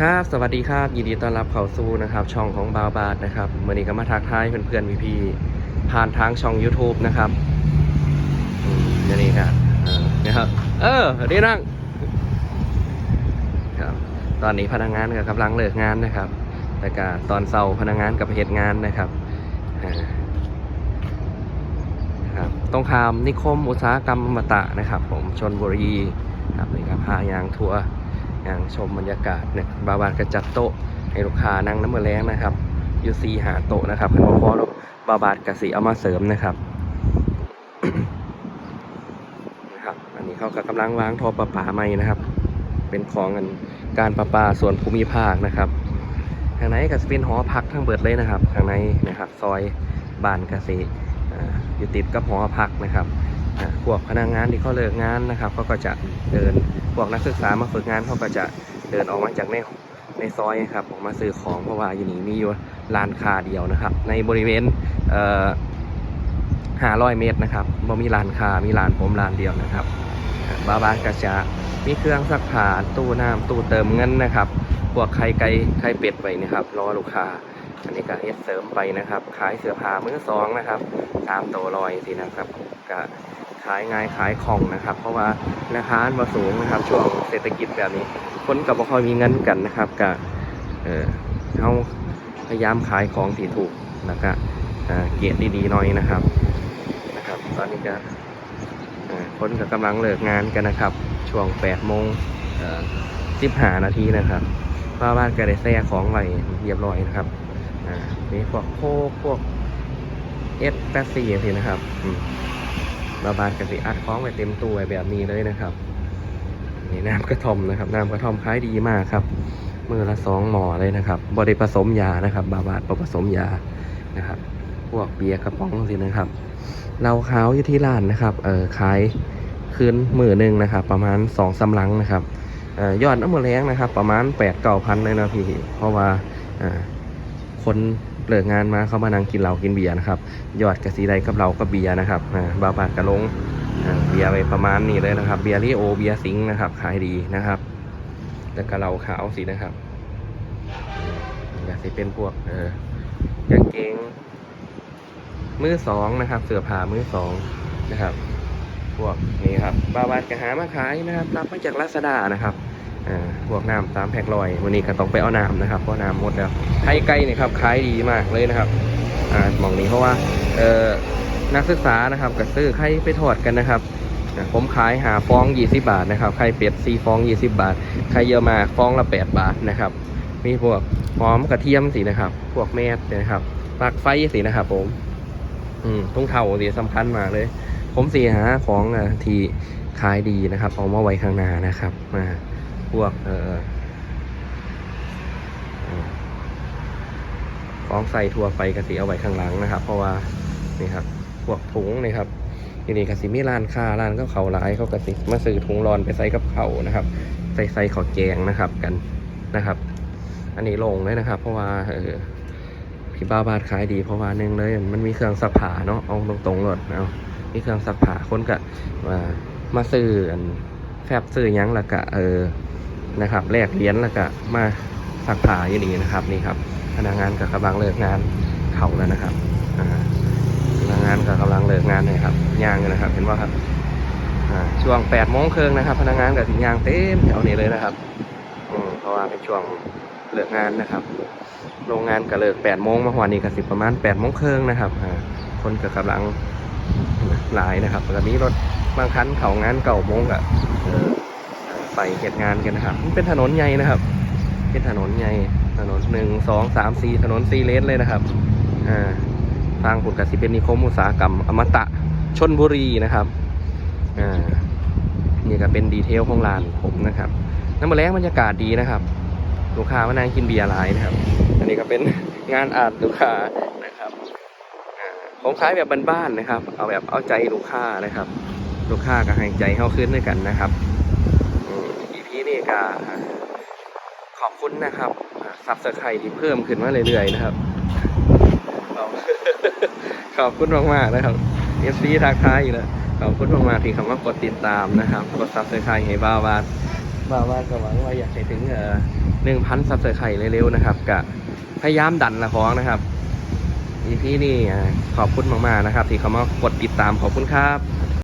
ครับ สวัสดีครับ ยินดีต้อนรับเข้าสู่นะครับ ช่องของบาวบาทนะครับเมื่อนี้ก็มาทักทายเพื่อนๆพี่ๆผ่านทางช่อง YouTube นะครับเดี๋ยวนี้ครับนะครับ เออดีนั่งครับตอนนี้พนักงานก็กำลังเลิกงานนะครับ แต่ก็ตอนเช้าพนักงานกับเหตุงานนะครับครับตรงข้ามนิคมอุตสาหกรรมมตะนะครับ ผมชนบุรีครับนี่ครับพายางทัวร์ อย่างชมบรรยากาศเนี่ยบาบานก็จัดโต๊ะให้ลูกค้านั่งน้ำมือแรงนะครับอยูซีหาโต๊ะนะครับคันบ่พอแล้วบาบานกสีเอามาเสริมนะครับนะครับอันนี้เขาก็กำลังวางท่อประปาใหม่นะครับ เป็นของเงินการประปาส่วนภูมิภาคนะครับทางในก็จะเป็นหอพักทั้งเบิดเลยนะครับทางในนะครับ ซอยบ้านเกษตรอ่าอยู่ติดกับหอพักนะครับ พวกพนักงานที่เขาเลิกงานนะครับเขาก็จะเดินพวกนักศึกษามาฝึกงานเขาก็จะเดินออกมาจากในในซอยครับออกมาซื้อของเพราะว่าอยู่นี่มีอยู่ร้านค้าเดียวนะครับ ในบริเวณเอ่อ500เมตรนะครับบ่มีร้านค้ามีร้านผมร้านเดียวนะครับบาบานก็จะมีเครื่องซักผ้าตู้น้ำตู้เติมเงินนะครับพวกไข่ไก่ไข่เป็ดไว้นะครับรอลูกค้า อันนี้ก็เฮ็ดเสริมไปนะครับ ขายเสื้อผ้ามือสองนะครับ ตามตัวลอยสินะครับก็ขายง่ายขายคล่องนะครับ เพราะว่าราคามันสูงนะครับ ช่วงเศรษฐกิจแบบนี้ คนกับบ่ค่อยมีเงินกันนะครับก็เออเขาพยายามขายของที่ถูกแล้วก็เกียรติดีๆหน่อยนะครับนะครับ ตอนนี้ก็คนก็กำลังเลิกงานกันนะครับ ช่วง8โมงสิบห้านาทีนะครับป้าบ้านก็ได้แซ่ของไว้เรียบร้อยนะครับ อ่ามีพวกโคกพวกเอสแปดสี่สินะครับอืมบาบานกสิอัดคล้องไว้เต็มตู้ไว้แบบนี้เลยนะครับนี่น้ำกระท่อมนะครับน้ำกระท่อมขายดีมากครับมือละสองหมอเลยนะครับบริผสมยานะครับ บาบาดผสมยานะครับ พวกเบียร์กระป๋องสินะครับ เราขาวอยู่ที่ร้านนะครับเออขายคืนมือหนึ่งนะครับ ประมาณสองสำลังนะครับออยอดน้ำมันแรงนะครับ ประมาณแปดเก้าพันเลยนะพี่เพราะว่าอ่า คนเลิกงานมาเขามานั่งกินเหล้ากินเบียร์นะครับยอดกระสีใดกับเราก็เบียร์นะครับบาบาดกระลงเบียร์ไปประมาณนี้เลยนะครับ เบียร์ลิโอเบียร์สิงนะครับ ขายดีนะครับแล้วก็เราขาวสินะครับอยากสิเป็นพวกเออกางเกงมือสองนะครับ เสื้อผ้ามือสองนะครับ พวกนี้ครับบาบาดกระหามาขายนะครับ รับมาจากลาซาด้านะครับ พวกน้ำตามแพ็คลอย วันนี้ก็ต้องไปเอาน้ำนะครับเพราะน้ำหมดแล้วไข่ไก่เนี่ยครับขายดีมากเลยนะครับอ่ามองนี้เพราะว่าเอ่อนักศึกษานะครับก็ซื้อไข่ไปทอดกันนะครับผมขายหาฟอง 20 บาทนะครับไข่เป็ดซีฟอง 20 บาทไข่เยอะมากฟองละ 8 บาทนะครับ มีพวกหอมกระเทียมสินะครับ พวกแมสเนี่ยนะครับปลักไฟสินะครับ ผม อืมตุ้งเท่าสิสำคัญมากเลย ผมสีหาของอะที่ขายดีนะครับ เอามาไว้ข้างหน้านะครับมา พวกเออเอ่อของใส่ทั่วไปกะสิเอาไว้ข้างหลังนะครับ เพราะว่านี่ครับพวกถุงนี่ครับทีนี้กะสิมีร้านค้าร้านก็เขาวหลายเขากะสิมาซื้อถุงรอนไปใส่กับเขานะครับ ใส่ใส่ข้าวแกงนะครับกันนะครับ อันนี้ลงเลยนะครับ เพราะว่าเออพี่บ้าบาดขายดีเพราะว่าหนึ่งเลย มันมีเครื่องซักผ้าเนาะเอาตรงๆเลยเอามีเครื่องซักผ้าคนก็มามาซื้อแฟบซื้อยังล้วก็เออ นะครับแลกเหรียญแล้วก็มาซักผ้าอย่างนี้นะครับนี่ครับพนักงานก็กำลังเลิกงานเขาแล้วนะครับพนักงานก็กำลังเลิกงานเลยครับย่างอยู่นะครับ เห็นว่าครับช่วงแปดโมงครึ่งนะครับ พนักงานกับถึงย่างเต็มแถวนี้เลยนะครับอืมเพราะว่าเป็นช่วงเลิกงานนะครับ โรงงานก็เลิกแปดโมงมาวันนี้ก็สิประมาณแปดโมงครึ่งนะครับคนก็กำลังหลายนะครับแล้วก็มีรถบางคันเขางานเก่าโมงก็เอ่อ ไปเหตุงานกันนะครับมันเป็นถนนใหญ่นะครับ เป็นถนนใหญ่ถนนหนึ่งสองสามสี่ถนนสี่เลนเลยนะครับอ่าทางผุดกสิเป็นนิคมอุตสาหกรรมอมตะชนบุรีนะครับอ่านี่ก็เป็นดีเทลของร้านผมนะครับน้ำมันแรงบรรยากาศดีนะครับ ลูกค้ามานั่งกินเบียร์หลายนะครับ อันนี้ก็เป็นงานอ่านลูกค้านะครับอ่าผมขายแบบบ้านๆนะครับ เอาแบบเอาใจลูกค้านะครับ ลูกค้าก็ให้ใจเข้าขึ้นด้วยกันนะครับ อืม EP นี่ก็ขอบคุณนะครับซับสไครที่เพิ่มขึ้นมาเรื่อยๆนะครับ ขอบคุณมากๆนะครับ FC ทักทายอยู่แล้วขอบคุณมากๆที่คำว่ากดติดตามนะครับ กดซับสไครให้บ้าวบาดว่าว่าก็หวังว่าอยากให้ถึงเอ่อหนึ่งพันซับสไครต์เร็วๆนะครับกะพยายามดันละของนะครับอีพีนี่ขอบคุณมากๆนะครับ ที่เขามากดติดตามขอบคุณครับ